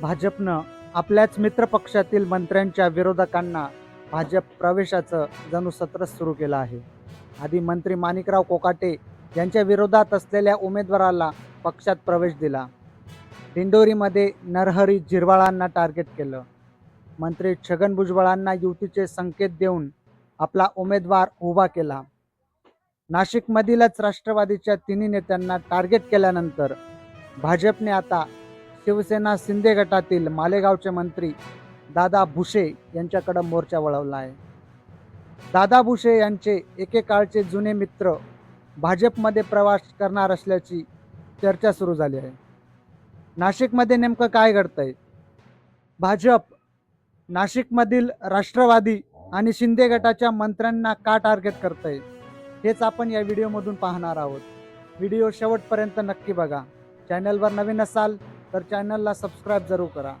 भाजपनं आपल्याच मित्रपक्षातील मंत्र्यांच्या विरोधकांना भाजप प्रवेशाचं जणू सत्र सुरू केलं आहे. आधी मंत्री माणिकराव कोकाटे यांच्या विरोधात असलेल्या उमेदवाराला पक्षात प्रवेश दिला. दिंडोरीमध्ये नरहरी झिरवाळांना टार्गेट केलं. मंत्री छगन भुजबळांना युतीचे संकेत देऊन आपला उमेदवार उभा केला. नाशिकमधीलच राष्ट्रवादीच्या तिन्ही नेत्यांना टार्गेट केल्यानंतर भाजपने आता शिवसेना शिंदे गटातील मालेगावचे मंत्री दादा भुसे यांच्याकडं मोर्चा वळवला आहे. दादा भुसे यांचे एकेकाळचे जुने मित्र भाजपमध्ये प्रवास करणार असल्याची चर्चा सुरू झाली आहे. नाशिकमध्ये नेमकं काय घडतं आहे भाजप नाशिकमधील राष्ट्रवादी आणि शिंदे गटाच्या मंत्र्यांना का टार्गेट करतंय? हेच आपण या व्हिडिओमधून पाहणार आहोत. व्हिडिओ शेवटपर्यंत नक्की बघा. चॅनलवर नवीन असाल तर चॅनलला सबस्क्राईब जरूर करा.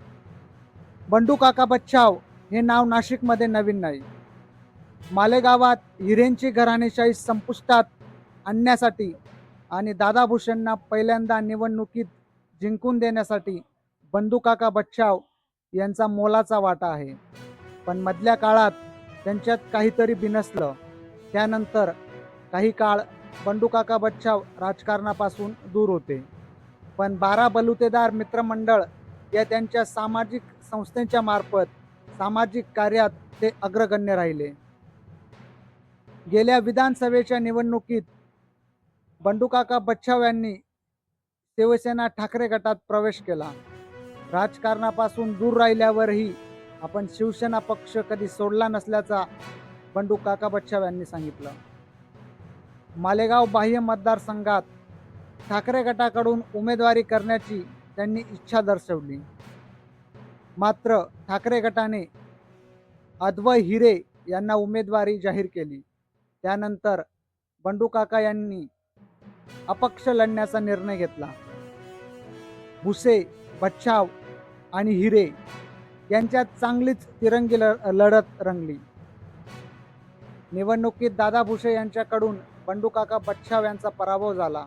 बंडू काका बच्चाव हे नाव नाशिकमध्ये नवीन नाही. मालेगावात हिरेंची घराणेशाही संपुष्टात आणण्यासाठी आणि दादाभूषणना पहिल्यांदा निवडणुकीत जिंकून देण्यासाठी बंडू काका बच्चाव यांचा मोलाचा वाटा आहे. पण मधल्या काळात त्यांच्यात काहीतरी बिनसलं. त्यानंतर काही काळ बंडू काका बच्चाव राजकारणापासून दूर होते. पण बारा बलुतेदार मित्रमंडळ या त्यांच्या सामाजिक संस्थेच्या मार्फत सामाजिक कार्यात ते अग्रगण्य राहिले. गेल्या विधानसभेच्या निवडणुकीत बंडूकाका बच्छाव यांनी शिवसेना ठाकरे गटात प्रवेश केला. राजकारणापासून दूर राहिल्यावरही आपण शिवसेना पक्ष कधी सोडला नसल्याचा बंडू काका बच्छाव यांनी सांगितलं. मालेगाव बाह्य मतदारसंघात ठाकरे गटाकडून उमेदवारी करण्याची त्यांनी इच्छा दर्शवली. मात्र ठाकरे गटाने अद्वय हिरे यांना उमेदवारी जाहीर केली. त्यानंतर बंडू काका यांनी अपक्ष लढण्याचा निर्णय घेतला. भुसे बच्छाव आणि हिरे यांच्यात चांगलीच तिरंगी ल- लढत रंगली. निवडणुकीत दादा भुसे यांच्याकडून बंडू काका बच्छाव यांचा पराभव झाला.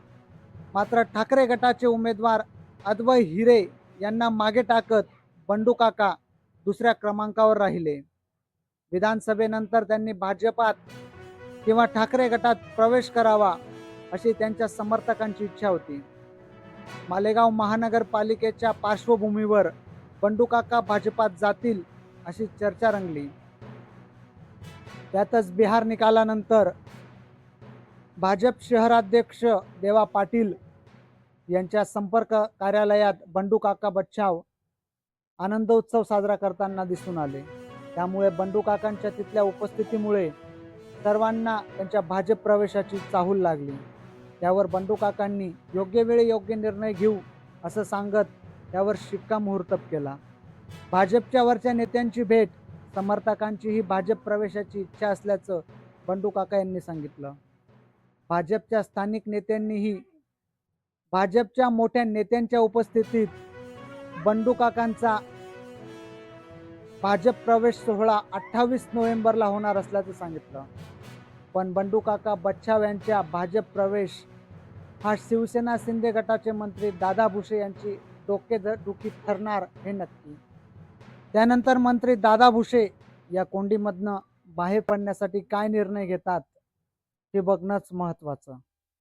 मात्र ठाकरे गटाचे उमेदवार अद्वय हिरे यांना मागे टाकत बंडू काका दुसऱ्या क्रमांकावर राहिले. विधानसभेनंतर त्यांनी भाजपात किंवा ठाकरे गटात प्रवेश करावा अशी त्यांच्या समर्थकांची इच्छा होती. मालेगाव महानगरपालिकेच्या पार्श्वभूमीवर बंडू काका भाजपात जातील अशी चर्चा रंगली. त्यातच बिहार निकालानंतर भाजप शहराध्यक्ष देवा पाटील यांच्या संपर्क कार्यालयात बंडू काका बच्छाव आनंदोत्सव साजरा करताना दिसून आले. त्यामुळे बंडू काकांच्या तिथल्या उपस्थितीमुळे सर्वांना त्यांच्या भाजप प्रवेशाची चाहूल लागली. त्यावर बंडू काकांनी योग्य वेळी योग्य निर्णय घेऊ असं सांगत त्यावर शिक्कामोर्तब केला. भाजपच्या वरच्या नेत्यांची भेट समर्थकांची ही भाजप प्रवेशाची इच्छा असल्याचं बंडू काका यांनी सांगितलं. भाजपच्या स्थानिक नेत्यांनीही भाजपच्या मोठ्या नेत्यांच्या उपस्थितीत बंडू काकांचा भाजप प्रवेश सोहळा अठ्ठावीस नोव्हेंबरला होणार असल्याचं सांगितलं. पण बंडू काका बच्छाव यांच्या भाजप प्रवेश हा शिवसेना शिंदे गटाचे मंत्री दादा भुसे यांची डोके दुखी ठरणार हे नक्की. त्यानंतर मंत्री दादा भुसे या कोंडीमधनं बाहेर पडण्यासाठी काय निर्णय घेतात? हे बघणंच महत्त्वाचं